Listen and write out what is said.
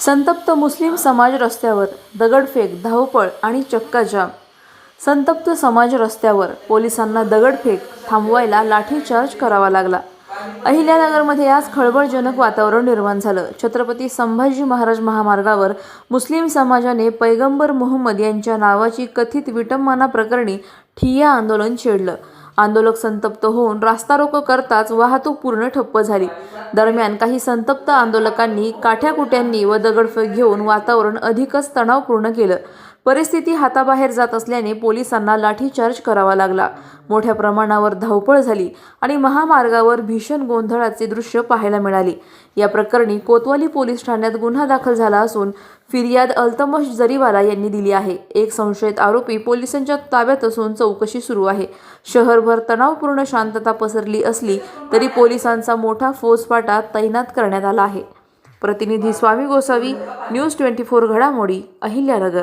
संतप्त मुस्लिम समाज रस्त्यावर दगडफेक धावपळ आणि चक्काजाम संतप्त समाज रस्त्यावर पोलिसांना दगडफेक थांबवायला लाठीचार्ज करावा लागला. अहिल्यानगरमध्ये आज खळबळजनक वातावरण निर्माण झालं. छत्रपती संभाजी महाराज महामार्गावर मुस्लिम समाजाने पैगंबर मोहम्मद यांच्या नावाची कथित विटंबना प्रकरणी ठिय्या आंदोलन छेडलं. आंदोलक संतप्त होऊन रास्ता रोको करताच वाहतूक पूर्ण ठप्प झाली. दरम्यान काही संतप्त आंदोलकांनी काठ्याकुट्यांनी व दगडफेक घेऊन वातावरण अधिकच तणावपूर्ण केलं. परिस्थिती हाताबाहेर जात असल्याने पोलिसांना लाठीचार्ज करावा लागला. मोठ्या प्रमाणावर धावपळ झाली आणि महामार्गावर भीषण गोंधळाचे दृश्य पाहायला मिळाले. या प्रकरणी कोतवाली पोलीस ठाण्यात गुन्हा दाखल झाला असून फिर्याद अल्तमश जरीवाला यांनी दिली आहे. एक संशयित आरोपी पोलिसांच्या ताब्यात असून चौकशी सुरू आहे. शहरभर तणावपूर्ण शांतता पसरली असली तरी पोलिसांचा मोठा फौजफाटा तैनात करण्यात आला आहे. प्रतिनिधी Swami Gosavi news twenty four घडामोडी अहिल्यानगर.